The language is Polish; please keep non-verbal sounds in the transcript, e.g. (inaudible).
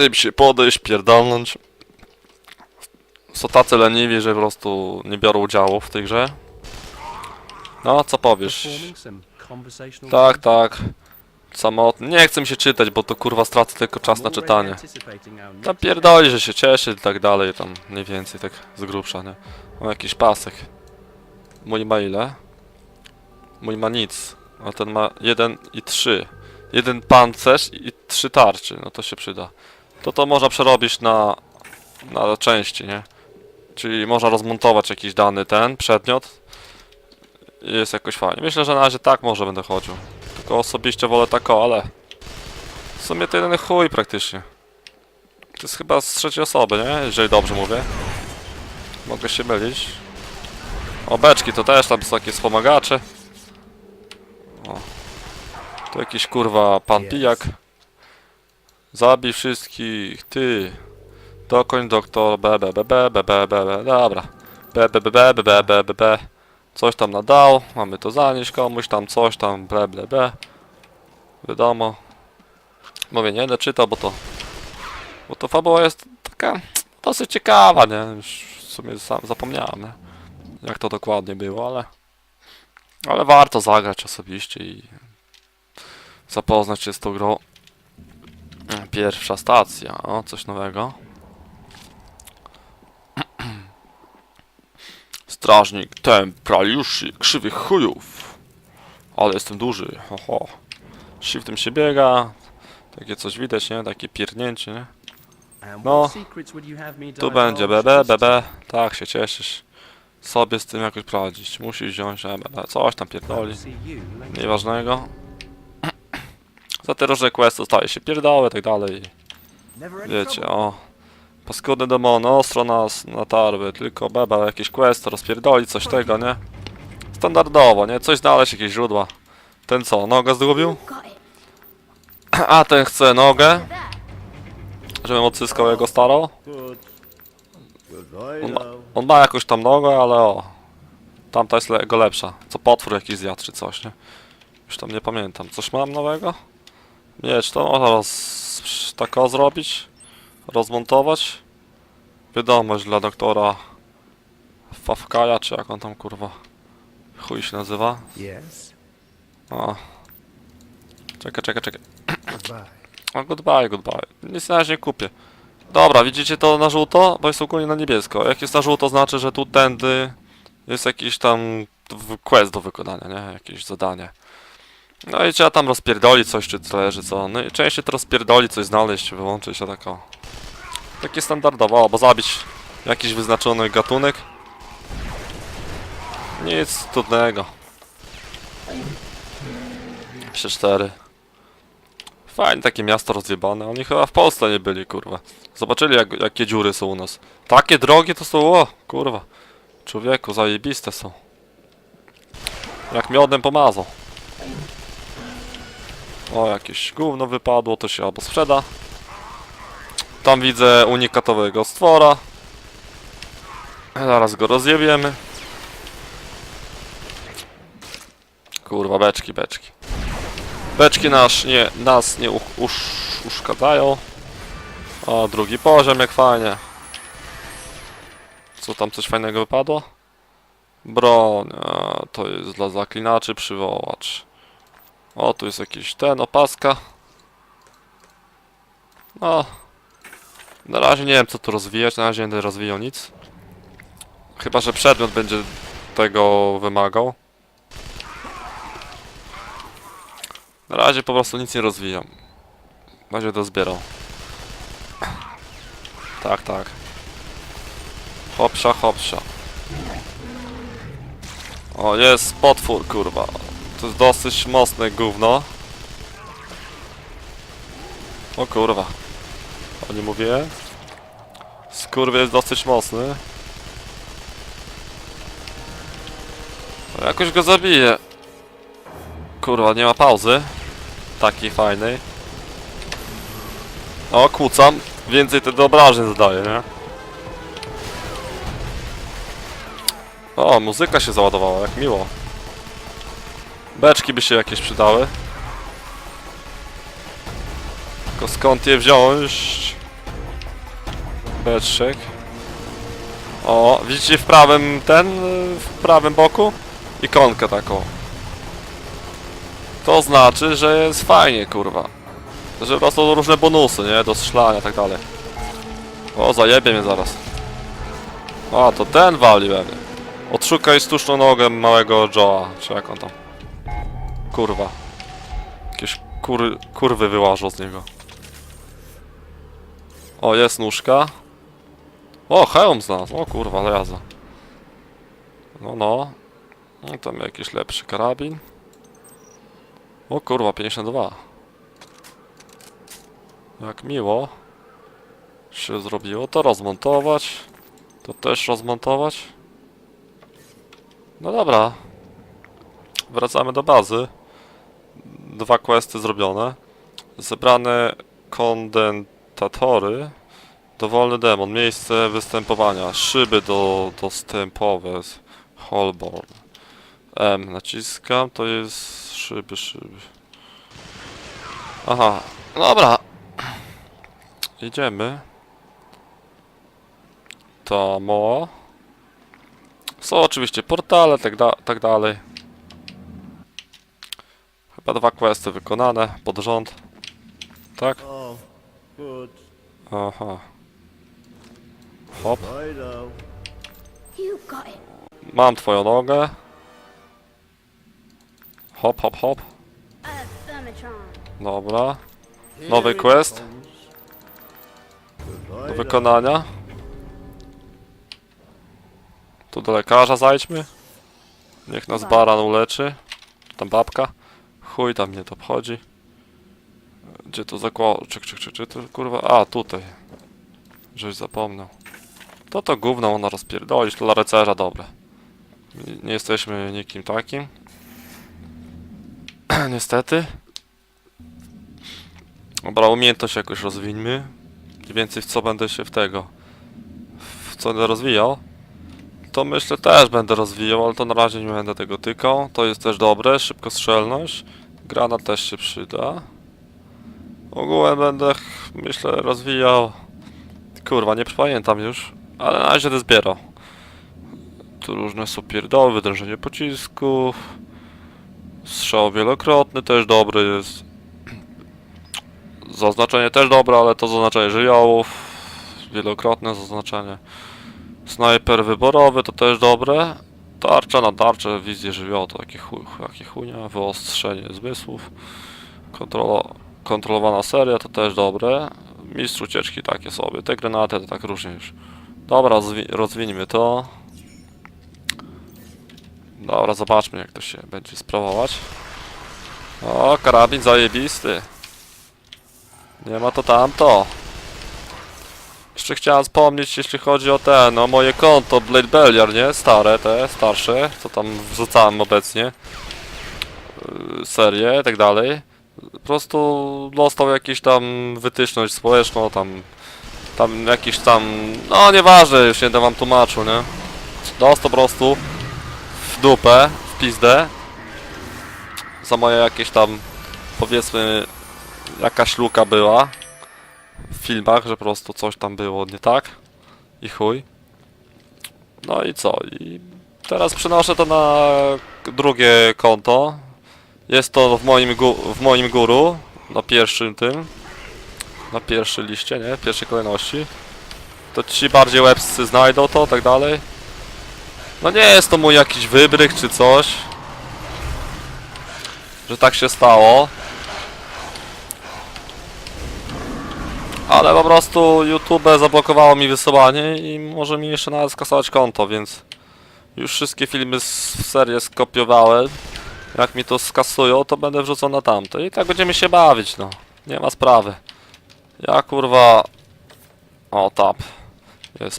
tym się podejść, pierdolnąć. Są tacy leniwi, że po prostu nie biorą udziału w tej grze. No, co powiesz? Tak, tak. Samotny. Nie chcę mi się czytać, bo to kurwa stracę tylko czas na czytanie. Tam next pierdoli, że się cieszy i tak dalej, tam mniej więcej, tak z grubsza, nie? Mam jakiś pasek. Mój ma ile? Mój ma nic, a ten ma 1 i 3. Jeden pancerz i trzy tarczy, no to się przyda. To to można przerobić na, na części, nie? Czyli można rozmontować jakiś dany ten przedmiot i jest jakoś fajnie. Myślę, że na razie tak może będę chodził. Tylko osobiście wolę tak, o, ale w sumie to jeden chuj praktycznie. To jest chyba z trzeciej osoby, nie? Jeżeli dobrze mówię. Mogę się mylić. O, beczki to też tam są jakieś wspomagacze. O. Tu jakiś kurwa pan pijak. Zabij wszystkich, ty. Dokoń doktor, b, b, b, b, b, b, b, b, dobra. B, b, b, b, b, b, b, b, b. Coś tam nadał, mamy to zanieść komuś tam, coś tam, ble, ble. Wiadomo. Mówię, nie będę czytał, bo to bo to fabuła jest taka dosyć ciekawa, nie? Już w sumie sam zapomniałem, nie? jak to dokładnie było, ale ale warto zagrać osobiście i zapoznać się z tą grą. Pierwsza stacja, o, coś nowego. (clears throat) Strażnik templariuszy krzywych chujów. Ale jestem duży, ho, ho. Shiftem się biega. Takie coś widać, nie? Takie pierdnięcie, nie? No, Tu będzie? BB, BB. Tak, się cieszysz. Sobie z tym jakoś prowadzić. Musisz wziąć BB. Coś tam pierdoli. Nieważnego. Za te różne questy staje się pierdoły i tak dalej. Wiecie, o. Paskudny demon, ostro nas natarły. Tylko BB, jakieś questy, rozpierdoli, coś tego, nie? Standardowo, nie? Coś znaleźć, jakieś źródła. Ten co, nogę zgubił? (clears throat) A ten chce nogę, żebym odzyskał jego starą. On ma, on ma jakąś tam nogę, ale o. Tamta jest le go lepsza. Co potwór jakiś zjadł czy coś, nie? Już tam nie pamiętam. Coś mam nowego? Miecz to można roz... tak o zrobić? Rozmontować? Wiadomość dla doktora Fafkaja, czy jak on tam kurwa chuj się nazywa? Yes. O. Czekaj, czekaj, czekaj. Goodbye. O, goodbye, goodbye. Nic na razie nie kupię. Dobra, widzicie to na żółto? Bo jest ogólnie na niebiesko. Jak jest na żółto, znaczy, że tu tędy jest jakiś tam quest do wykonania, nie? Jakieś zadanie. No i trzeba tam rozpierdolić coś, czy zależy co. No i częściej to rozpierdolić, coś znaleźć, wyłączyć się tak o. Takie standardowo, albo zabić jakiś wyznaczony gatunek. Nic trudnego. 3-4. Fajnie takie miasto rozjebane. Oni chyba w Polsce nie byli, kurwa. Zobaczyli jak, jakie dziury są u nas. Takie drogie to są, o, kurwa. Człowieku, zajebiste są. Jak miodem pomazał. O, jakieś gówno wypadło, to się albo sprzeda. Tam widzę unikatowego stwora. Zaraz go rozjebiemy. Kurwa, beczki, beczki. Beczki nasz nie, nas nie usz, uszkadzają. O, drugi poziom, jak fajnie. Co tam, coś fajnego wypadło? Broń, to jest dla zaklinaczy przywołacz. O, tu jest jakiś ten, opaska. No. Na razie nie wiem co tu rozwijać, na razie nie będę rozwijał nic. Chyba, że przedmiot będzie tego wymagał. Na razie po prostu nic nie rozwijam. Razie to zbierał. Tak, tak. Hopsza, hopsza. O, jest potwór, kurwa. To jest dosyć mocne gówno. O kurwa. O nie mówię. Skurwy jest dosyć mocny. Jakoś go zabiję. Kurwa, nie ma pauzy. Takiej fajnej. O, kłócam. Więcej te obrażeń zadaje, nie? O, muzyka się załadowała, jak miło. Beczki by się jakieś przydały. Tylko skąd je wziąć? Beczek. O, widzicie w prawym ten, w prawym boku? Ikonkę taką. To znaczy, że jest fajnie, kurwa. Że po prostu różne bonusy, nie? Do strzelania i tak dalej. O, zajebie mnie zaraz. A, to ten wali we mnie. Odszukaj sztuczną nogę małego Joe'a, czy jak on tam. Kurwa. Jakieś kur, kurwy wyłażą z niego. O, jest nóżka. O, hełm znalazł. O kurwa, jazda. No, no. No tam jakiś lepszy karabin. O kurwa, 52. Jak miło. Się zrobiło. To rozmontować. To też rozmontować. No dobra. Wracamy do bazy. Dwa questy zrobione. Zebrane kondentatory. Dowolny demon. Miejsce występowania. Szyby do, dostępowe. Holborn. M. Naciskam. To jest szyby, szyby. Aha. Dobra. Idziemy. Tamo. Są oczywiście portale, tak, da tak dalej. Chyba dwa questy wykonane pod rząd. Tak? Oh. Aha. Hop. Righto. You got it. Mam twoją nogę. Hop, hop, hop. A Thermatron. Dobra. Nowy quest. Do wykonania. Tu do lekarza zajdźmy. Niech nas baran uleczy. Tam babka. Chuj tam mnie to obchodzi. Gdzie to zakło... Czy, czy, czy, czy to kurwa... A, tutaj. Żeś zapomniał. To to gówno ona rozpierdolić. To dla rycerza dobre. Nie, jesteśmy nikim takim. (clears throat) Niestety. Dobra, umiejętność jakoś rozwińmy. Mniej więcej w co będę się w tego. W co będę rozwijał. To myślę też będę rozwijał, ale to na razie nie będę tego tykał. To jest też dobre, szybkostrzelność. Granat też się przyda. Ogółem będę, myślę, rozwijał. Kurwa, nie pamiętam już, ale na razie to zbierał. Tu różne są pierdoły, pocisków. Strzał wielokrotny też dobry jest. Zaznaczenie też dobre, ale to zaznaczenie żywiołów. Wielokrotne zaznaczenie. Snajper wyborowy to też dobre. Tarcza na tarczę, wizję żywiołu to takie, chuj, chunia. Wyostrzenie zmysłów. Kontrola, kontrolowana seria to też dobre. Mistrz ucieczki takie sobie. Te granaty to tak różnie już. Dobra, rozwi rozwiniemy to. Dobra, zobaczmy jak to się będzie sprawować. O, karabin zajebisty. Nie ma to tamto. Jeszcze chciałem wspomnieć, jeśli chodzi o ten, o moje konto Blade Belliar, nie? Stare te, starsze, co tam wrzucałem obecnie. Yy, Serie i tak dalej. Po prostu dostał jakąś tam wytyczność społeczną, tam... Tam jakiś tam... No nieważne, już nie będę wam tłumaczył, nie? Dostał po prostu w dupę, w pizdę. Za moje jakieś tam, powiedzmy, jakaś luka była filmach, że po prostu coś tam było nie tak i chuj. No i co? I teraz przenoszę to na drugie konto. Jest to w moim, w moim guru, na pierwszym tym, na pierwszej liście, nie? W pierwszej kolejności. To ci bardziej łebscy znajdą to, tak dalej. No nie jest to mój jakiś wybryk czy coś. Że tak się stało. Ale po prostu YouTube zablokowało mi wysyłanie i może mi jeszcze nawet skasować konto, więc już wszystkie filmy z w serię skopiowałem. Jak mi to skasują, to będę wrzucał na tamte i tak będziemy się bawić, no. Nie ma sprawy. Ja kurwa... O, tap. Jest